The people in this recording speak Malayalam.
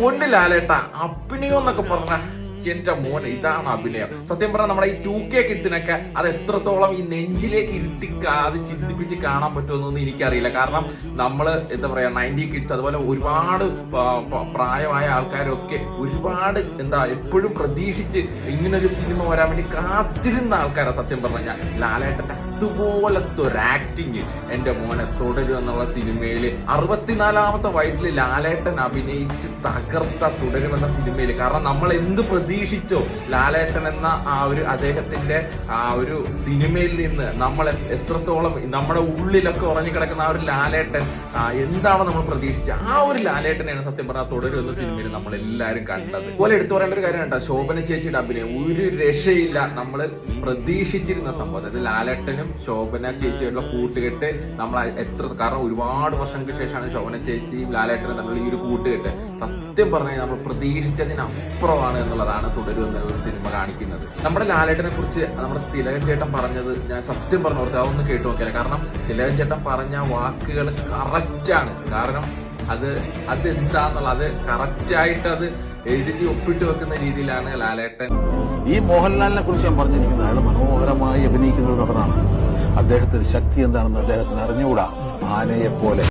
പൊന്നു ലാലേട്ട അഭിനയം എന്നൊക്കെ പറഞ്ഞ എന്റെ മോനെ ഇതാണ് അഭിനയം. സത്യം പറഞ്ഞാൽ നമ്മുടെ ഈ ടു കെ കിഡ്സിനൊക്കെ അത് എത്രത്തോളം ഈ നെഞ്ചിലേക്ക് ഇരുത്തി അത് ചിന്തിപ്പിച്ച് കാണാൻ പറ്റുമെന്നൊന്നും എനിക്കറിയില്ല. കാരണം നമ്മൾ എന്താ പറയാ നയന്റി കിഡ്സ് അതുപോലെ ഒരുപാട് പ്രായമായ ആൾക്കാരൊക്കെ ഒരുപാട് എന്താ എപ്പോഴും പ്രതീക്ഷിച്ച് ഇങ്ങനൊരു സിനിമ വരാൻ വേണ്ടി കാത്തിരുന്ന ആൾക്കാരാണ് സത്യം പറഞ്ഞാൽ ലാലേട്ടന്റെ അതുപോലത്തെ ഒരു ആക്ടിങ് എന്റെ മോനെ തുടരും എന്നുള്ള സിനിമയിൽ അറുപത്തിനാലാമത്തെ വയസ്സിൽ ലാലേട്ടൻ അഭിനയിച്ച് തകർത്ത തുടരുമെന്ന സിനിമയിൽ കാരണം നമ്മൾ എന്ത് പ്രതീക്ഷിച്ചോ ലാലേട്ടൻ എന്ന ആ ഒരു അദ്ദേഹത്തിന്റെ ആ ഒരു സിനിമയിൽ നിന്ന് നമ്മൾ എത്രത്തോളം നമ്മുടെ ഉള്ളിലൊക്കെ ഉറഞ്ഞു കിടക്കുന്ന ആ ഒരു ലാലേട്ടൻ എന്താണ് നമ്മൾ പ്രതീക്ഷിച്ചത് ആ ഒരു ലാലേട്ടനെയാണ് സത്യം പറഞ്ഞാൽ തുടരും എന്ന സിനിമയിൽ നമ്മൾ എല്ലാവരും കണ്ടത്. അതുപോലെ എടുത്തു പറയേണ്ട ഒരു കാര്യം കേട്ടോ ശോഭന ചേച്ചിയുടെ അഭിനയം ഒരു രക്ഷയില്ല. നമ്മൾ പ്രതീക്ഷിച്ചിരുന്ന സംഭവം. അതായത് ലാലേട്ടനും ശോഭന ചേച്ചിയുള്ള കൂട്ടുകെട്ട് നമ്മൾ എത്ര കാരണം ഒരുപാട് വർഷങ്ങൾക്ക് ശേഷമാണ് ശോഭന ചേച്ചി ലാലേട്ടനും തമ്മിൽ ഈ ഒരു കൂട്ടുകെട്ട്. സത്യം പറഞ്ഞാൽ നമ്മൾ പ്രതീക്ഷിച്ചതിനപ്പുറമാണ് എന്നുള്ളതാണ് തുടരുന്ന ഒരു സിനിമ കാണിക്കുന്നത്. നമ്മുടെ ലാലേട്ടനെ കുറിച്ച് നമ്മുടെ തിലകൻ ചേട്ടൻ പറഞ്ഞത് ഞാൻ സത്യം പറഞ്ഞു കൊടുത്തു അതൊന്ന് കേട്ടു നോക്കിയാൽ കാരണം തിലകൻ ചേട്ടൻ പറഞ്ഞ വാക്കുകൾ കറക്റ്റാണ്. കാരണം അത് അത് എന്താന്നുള്ള അത് കറക്റ്റായിട്ട് അത് എഴുതി ഒപ്പിട്ട് വെക്കുന്ന രീതിയിലാണ് ലാലേട്ടൻ. ഈ മോഹൻലാലിനെ കുറിച്ച് ഞാൻ പറഞ്ഞിരിക്കുന്നത് അയാൾ മനോഹരമായി അഭിനയിക്കുന്ന ഒരു നടനാണ്. അദ്ദേഹത്തിന് ശക്തി എന്താണെന്ന് അദ്ദേഹത്തിന് അറിഞ്ഞുകൂടാ? ആനയെപ്പോലെ. പോലെ